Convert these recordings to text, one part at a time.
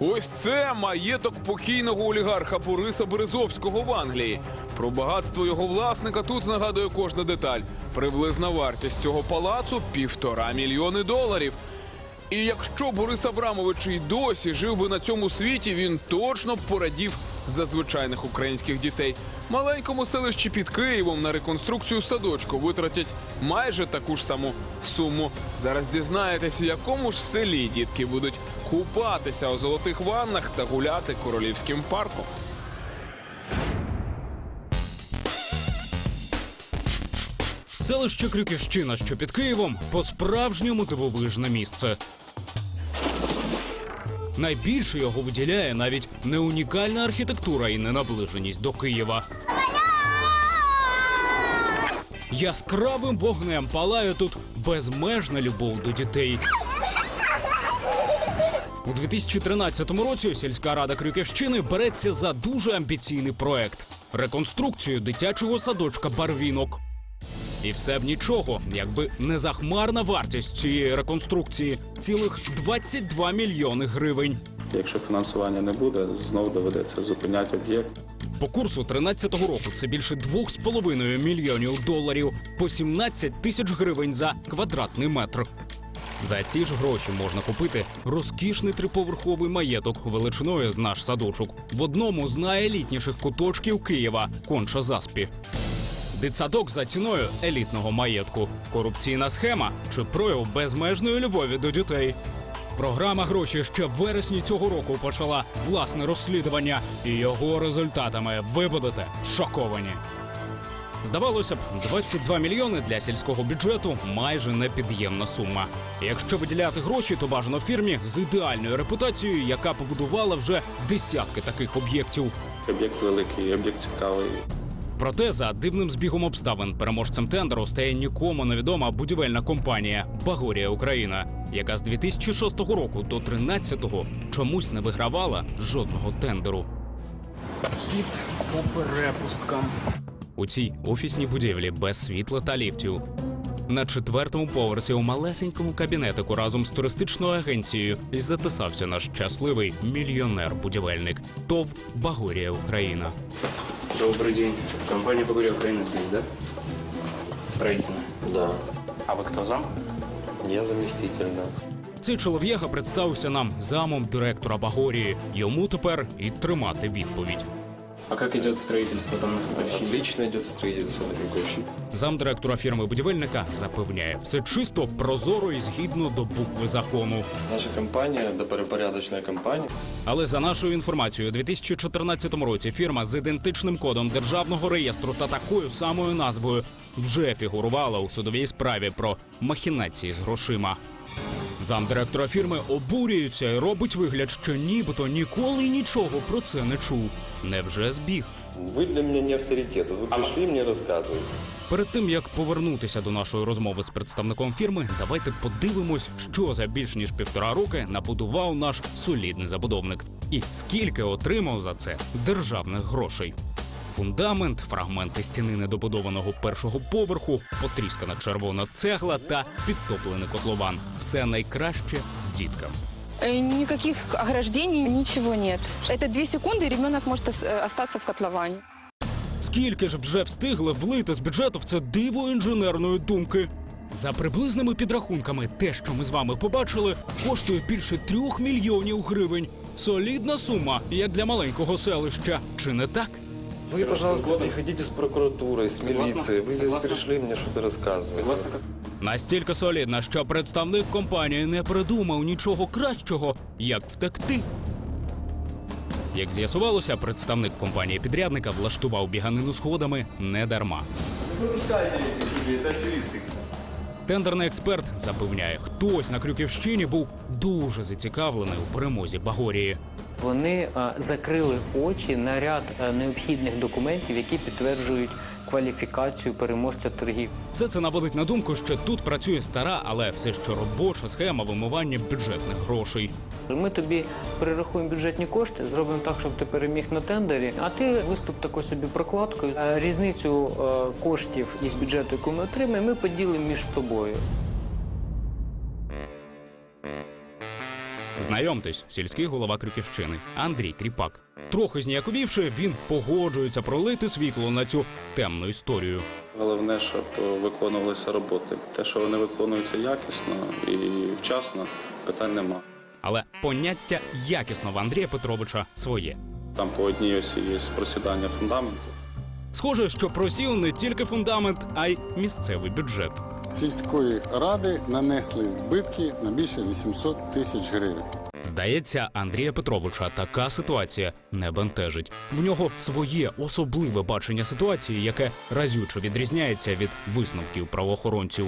Ось це маєток покійного олігарха Бориса Березовського в Англії. Про багатство його власника тут нагадує кожна деталь. Приблизна вартість цього палацу півтора мільйони доларів. І якщо Борис Абрамович і досі жив би на цьому світі, він точно б порадів за звичайних українських дітей. Маленькому селищі під Києвом на реконструкцію садочку витратять майже таку ж саму суму. Зараз дізнаєтесь, в якому ж селі дітки будуть купатися у золотих ваннах та гуляти королівським парком. Селище Крюківщина, що під Києвом, по-справжньому дивовижне місце. Найбільше його виділяє навіть не унікальна архітектура і не наближеність до Києва. Яскравим вогнем палає тут безмежна любов до дітей. У 2013 році сільська рада Крюківщини береться за дуже амбіційний проект реконструкцію дитячого садочка Барвінок. І все б нічого, якби не захмарна вартість цієї реконструкції цілих 22 мільйони гривень. Якщо фінансування не буде, знову доведеться зупиняти об'єкт. По курсу 13-го року це більше 2,5 мільйонів доларів по 17 тисяч гривень за квадратний метр. За ці ж гроші можна купити розкішний триповерховий маєток величиною з наш садочок в одному з найелітніших куточків Києва конча заспі. Дитсадок за ціною елітного маєтку, корупційна схема чи прояв безмежної любові до дітей. Програма гроші ще в вересні цього року почала власне розслідування, і його результатами ви будете шоковані. Здавалося б, 22 мільйони для сільського бюджету майже непід'ємна сума. Якщо виділяти гроші, то бажано фірмі з ідеальною репутацією, яка побудувала вже десятки таких об'єктів. Об'єкт великий, об'єкт цікавий. Проте за дивним збігом обставин переможцем тендеру стає нікому невідома будівельна компанія Багорія Україна, яка з 2006 року до 2013 чомусь не вигравала жодного тендеру. Хід по перепусткам. У цій офісній будівлі без світла та ліфтів. На четвертому поверсі у малесенькому кабінетику разом з туристичною агенцією і затисався наш щасливий мільйонер-будівельник ТОВ Багорія Україна. Добрый день. Компания «Погоря Украина» здесь, да? Строительная. Да, А вы кто зам? я заместитель, да. Цей чолов'яга представився нам замом директора Багорії. Йому тепер і тримати відповідь. А как идет строительство там на помещении? Отлично идет строительство на Крюковщине. Замдиректора фірми будівельника запевняє, все чисто, прозоро і згідно до букви закону. Наша компания, добропорядочная компания, Але за нашою інформацією, у 2014 році фірма з ідентичним кодом державного реєстру та такою самою назвою вже фігурувала у судовій справі про махінації з грошима. Замдиректора фірми обурюється і робить вигляд, що нібито ніколи й нічого про це не чув. Невже збіг? вы для меня не авторитет. Вы пришли мне рассказывать. Перед тим як повернутися до нашої розмови з представником фірми, давайте подивимось, що за більш ніж півтора роки набудував наш солідний забудовник, і скільки отримав за це державних грошей. Фундамент, фрагменти стіни недобудованого першого поверху, потріскана червона цегла та підтоплений котлован. Все найкраще діткам. Э, Никаких ограждений, ничего нет. Это две секунды, и ребенок может ос- э, остаться в котловане. Скільки ж вже встигли влити з бюджету в це диво інженерної думки? За приблизними підрахунками, те, що ми з вами побачили, коштує більше трьох мільйонів гривень. Солідна сума, як для маленького селища. Чи не так? Вы, пожалуйста, приходите с прокуратурой, с Согласна? милицией. Вы здесь Согласна? пришли мне что-то рассказывать. Согласны как? Настільки солідна, що представник компанії не придумав нічого кращого, як втекти. Як з'ясувалося, представник компанії підрядника влаштував біганину сходами не дарма. Тендерний експерт запевняє, хтось на Крюківщині був дуже зацікавлений у перемозі Багорії. Вони е, закрили очі на ряд е, необхідних документів, які підтверджують кваліфікацію переможця торгів. Все це наводить на думку, що тут працює стара, але все ще робоча схема вимивання бюджетних грошей. Ми тобі перерахуємо бюджетні кошти, зробимо так, щоб ти переміг на тендері, а ти виступ такою собі прокладкою. Е, Різницю коштів із бюджету, яку ми отримаємо, ми поділимо між тобою. Знайомтесь, сільський голова Крюківщини Андрій Кріпак. Трохи зніяковівши, він погоджується пролити світло на цю темну історію. Головне, щоб виконувалися роботи. Те, що вони виконуються якісно і вчасно, питань нема. Але поняття якісно в Андрія Петровича своє. Там по одній осі є просідання фундаменту. Схоже, що просів не тільки фундамент, а й місцевий бюджет. сільської ради нанесли збитки на більше 800 тисяч гривень. Здається, Андрія Петровича така ситуація не бентежить. В нього своє особливе бачення ситуації, яке разюче відрізняється від висновків правоохоронців.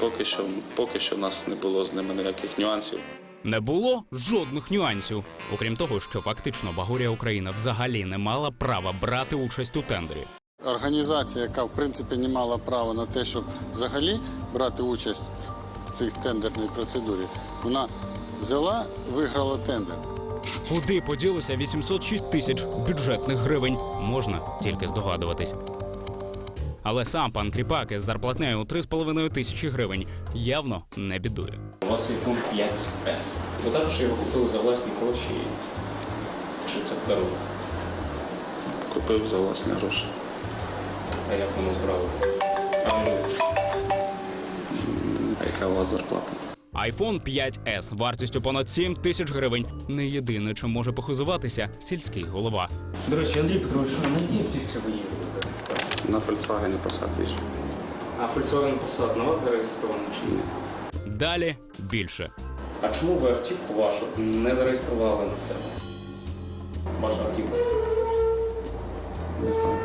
Поки що, поки що в нас не було з ними ніяких нюансів. Не було жодних нюансів, окрім того, що фактично Багорія Україна взагалі не мала права брати участь у тендері. Організація, яка в принципі не мала права на те, щоб взагалі брати участь в цій тендерній процедурі, вона взяла, виграла тендер. Куди поділося 806 тисяч бюджетних гривень, можна тільки здогадуватись. Але сам пан Кріпак із зарплатнею у 3,5 тисячі гривень явно не бідує. У вас iPhone 5S. Ви також його купили за власні гроші. Чи це подарунок? Купив за власні гроші. А як воно збрали? А А яка у вас зарплата? iPhone 5S вартістю понад 7 тисяч гривень. Не єдине, чим може похизуватися сільський голова. До речі, Андрій Петрович, а на якій автівці ви їздите? На Volkswagen Passat їжджу. А Volkswagen Passat на вас зареєстрований чи ні? Далі більше. А чому ви автівку вашу не зареєстрували на себе? Ваша автівка. Не знаю.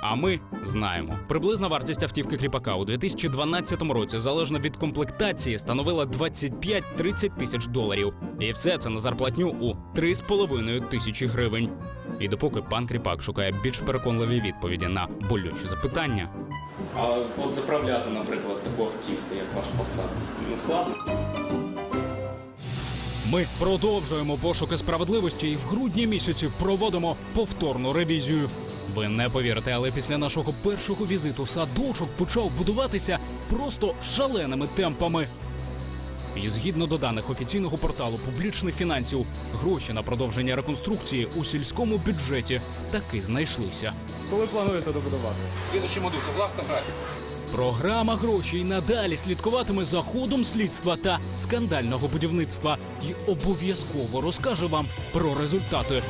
А ми знаємо. Приблизна вартість автівки кріпака у 2012 році, залежно від комплектації, становила 25-30 тисяч доларів. І все це на зарплатню у 3,5 тисячі гривень. І допоки пан Кріпак шукає більш переконливі відповіді на болючі запитання, А от заправляти, наприклад, таку автівку, як ваш Passat, не складно? ми продовжуємо пошуки справедливості і в грудні місяці проводимо повторну ревізію. Ви не повірите, але після нашого першого візиту садочок почав будуватися просто шаленими темпами. І згідно до даних офіційного порталу публічних фінансів, гроші на продовження реконструкції у сільському бюджеті таки знайшлися. Коли плануєте добудувати? Програма грошей надалі слідкуватиме за ходом слідства та скандального будівництва і обов'язково розкаже вам про результати.